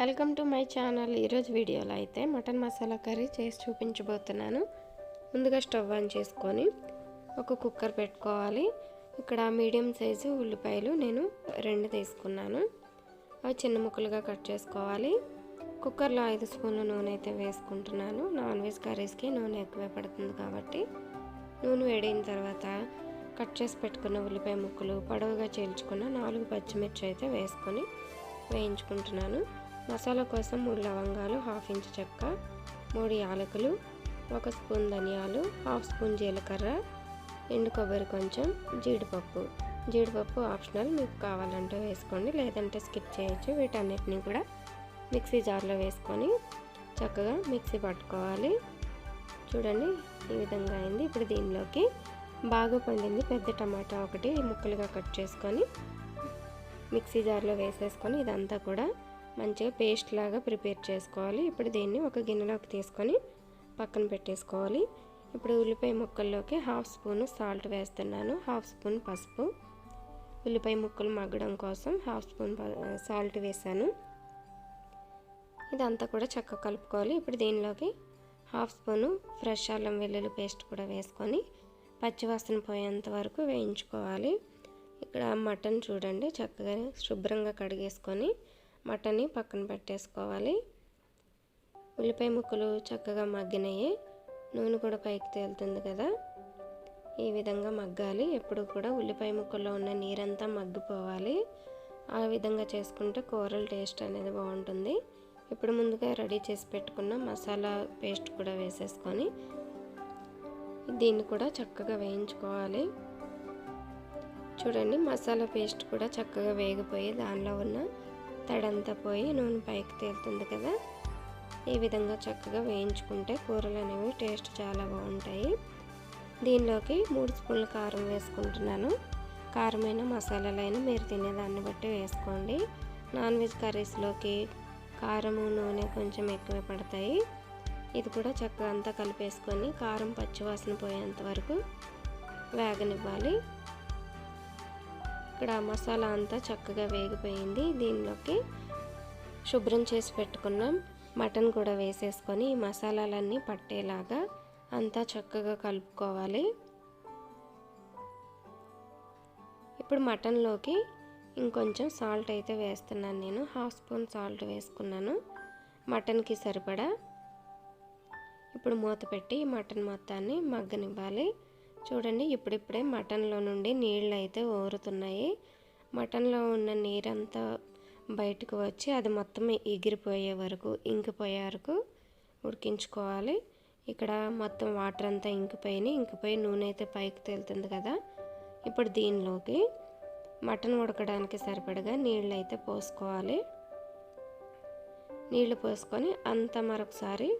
Welcome to my channel. ఈరోజు వీడియోలో అయితే మటన్ మసాలా కర్రీ చేసి చూపించబోతున్నాను. ముందుగా స్టవ్ ఆన్ చేసుకొని ఒక కుక్కర్ పెట్టుకోవాలి. ఇక్కడ మీడియం సైజు ఉల్లిపాయలు నేను రెండు తీసుకున్నాను. అవి చిన్న ముక్కలుగా కట్ చేసుకోవాలి. కుక్కర్లో ఐదు స్పూన్ల నూనె అయితే వేసుకుంటున్నాను. నాన్ వెజ్ కర్రీస్కి నూనె ఎక్కువే పడుతుంది కాబట్టి. నూనె వేడిన తర్వాత కట్ చేసి పెట్టుకున్న ఉల్లిపాయ ముక్కలు పొడవుగా చేల్చుకున్న నాలుగు పచ్చిమిర్చి అయితే వేసుకొని వేయించుకుంటున్నాను. మసాలా కోసం మూడు లవంగాలు హాఫ్ ఇంచ్ చెక్క మూడు యాలకులు ఒక స్పూన్ ధనియాలు హాఫ్ స్పూన్ జీలకర్ర ఎండు కొబ్బరి కొంచెం జీడిపప్పు. జీడిపప్పు ఆప్షనల్ మీకు కావాలంటే వేసుకోండి లేదంటే స్కిప్ చేయొచ్చు. వీటన్నిటిని కూడా మిక్సీ జార్లో వేసుకొని చక్కగా మిక్సీ పట్టుకోవాలి. చూడండి ఈ విధంగా అయింది. ఇప్పుడు దీనిలోకి బాగా పండింది పెద్ద టమాటా ఒకటి ముక్కలుగా కట్ చేసుకొని మిక్సీ జార్లో వేసేసుకొని ఇదంతా కూడా మంచిగా పేస్ట్ లాగా ప్రిపేర్ చేసుకోవాలి. ఇప్పుడు దీన్ని ఒక గిన్నెలోకి తీసుకొని పక్కన పెట్టేసుకోవాలి. ఇప్పుడు ఉల్లిపాయ ముక్కల్లోకి హాఫ్ స్పూన్ సాల్ట్ వేస్తున్నాను. హాఫ్ స్పూన్ పసుపు. ఉల్లిపాయ ముక్కలు మగ్గడం కోసం హాఫ్ స్పూన్ సాల్ట్ వేసాను. ఇదంతా కూడా చక్కగా కలుపుకోవాలి. ఇప్పుడు దీనిలోకి హాఫ్ స్పూను ఫ్రెష్ అల్లం వెల్లుల్లి పేస్ట్ కూడా వేసుకొని పచ్చివాసన పోయేంత వరకు వేయించుకోవాలి. ఇక్కడ మటన్ చూడండి చక్కగా శుభ్రంగా కడిగేసుకొని మటన్ని పక్కన పెట్టేసుకోవాలి. ఉల్లిపాయ ముక్కలు చక్కగా మగ్గినాయి. నూనె కూడా పైకి తేలుతుంది కదా. ఈ విధంగా మగ్గాలి. ఎప్పుడు కూడా ఉల్లిపాయ ముక్కల్లో ఉన్న నీరంతా మగ్గిపోవాలి. ఆ విధంగా చేసుకుంటే కూరల టేస్ట్ అనేది బాగుంటుంది. ఇప్పుడు ముందుగా రెడీ చేసి పెట్టుకున్న మసాలా పేస్ట్ కూడా వేసేసుకొని దీన్ని కూడా చక్కగా వేయించుకోవాలి. చూడండి మసాలా పేస్ట్ కూడా చక్కగా వేగిపోయి దానిలో ఉన్న తడంతా పోయి నూనె పైకి తేలుతుంది కదా. ఈ విధంగా చక్కగా వేయించుకుంటే కూరలు అనేవి టేస్ట్ చాలా బాగుంటాయి. దీనిలోకి మూడు స్పూన్ల కారం వేసుకుంటున్నాను. కారమైన మసాలాలైనా మీరు తినేదాన్ని బట్టి వేసుకోండి. నాన్ వెజ్ కర్రీస్లోకి కారము నూనె కొంచెం ఎక్కువ పడతాయి. ఇది కూడా చక్కగా అంతా కలిపేసుకొని కారం పచ్చివాసన పోయేంత వరకు వేగనివ్వాలి. ఇక్కడ మసాలా అంతా చక్కగా వేగిపోయింది. దీనిలోకి శుభ్రం చేసి పెట్టుకున్నాం. మటన్ కూడా వేసేసుకొని ఈ మసాలాలన్నీ పట్టేలాగా అంతా చక్కగా కలుపుకోవాలి. ఇప్పుడు మటన్లోకి ఇంకొంచెం సాల్ట్ అయితే వేస్తున్నాను నేను. హాఫ్ స్పూన్ సాల్ట్ వేసుకున్నాను. మటన్కి సరిపడా. ఇప్పుడు మూత పెట్టి మటన్ మొత్తాన్ని మగ్గనివ్వాలి. చూడండి ఇప్పుడిప్పుడే మటన్లో నుండి నీళ్ళు అయితే ఊరుతున్నాయి. మటన్లో ఉన్న నీరంతా బయటకు వచ్చి అది మొత్తం ఎగిరిపోయే వరకు ఇంకిపోయే వరకు ఉడికించుకోవాలి. ఇక్కడ మొత్తం వాటర్ అంతా ఇంకిపోయినాయి. ఇంకిపోయి నూనె అయితే పైకి తేలుతుంది కదా. ఇప్పుడు దీనిలోకి మటన్ ఉడకడానికి సరిపడగా నీళ్ళు అయితే పోసుకోవాలి. నీళ్ళు పోసుకొని అంత మరొకసారి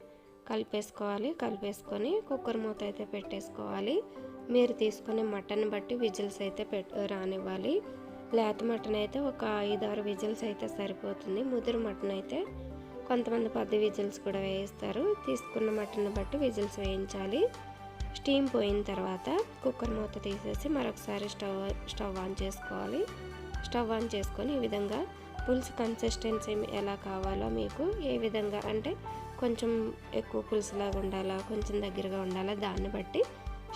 కలిపేసుకోవాలి. కలిపేసుకొని కుక్కర్ మూత అయితే పెట్టేసుకోవాలి. మీరు తీసుకునే మటన్ బట్టి విజిల్స్ అయితే పెట్ రానివ్వాలి. లేత మటన్ అయితే ఒక ఐదు ఆరు విజిల్స్ అయితే సరిపోతుంది. ముదురు మటన్ అయితే కొంతమంది పది విజిల్స్ కూడా వేయిస్తారు. తీసుకున్న మటన్ బట్టి విజిల్స్ వేయించాలి. స్టీమ్ పోయిన తర్వాత కుక్కర్ మూత తీసేసి మరొకసారి స్టవ్ స్టవ్ ఆన్ చేసుకోవాలి. స్టవ్ ఆన్ చేసుకొని ఈ విధంగా పులుసు కన్సిస్టెన్సీ ఎలా కావాలో మీకు ఏ విధంగా అంటే కొంచెం ఎక్కువ పులుసులాగా ఉండాలా కొంచెం దగ్గరగా ఉండాలా దాన్ని బట్టి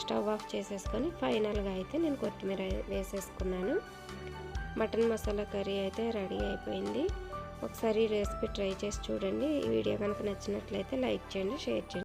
స్టవ్ ఆఫ్ చేసేసుకొని ఫైనల్గా అయితే నేను కొత్తిమీర వేసేసుకున్నాను. మటన్ మసాలా కర్రీ అయితే రెడీ అయిపోయింది. ఒకసారి రెసిపీ ట్రై చేసి చూడండి. ఈ వీడియో కనుక నచ్చినట్లయితే లైక్ చేయండి షేర్ చేయండి.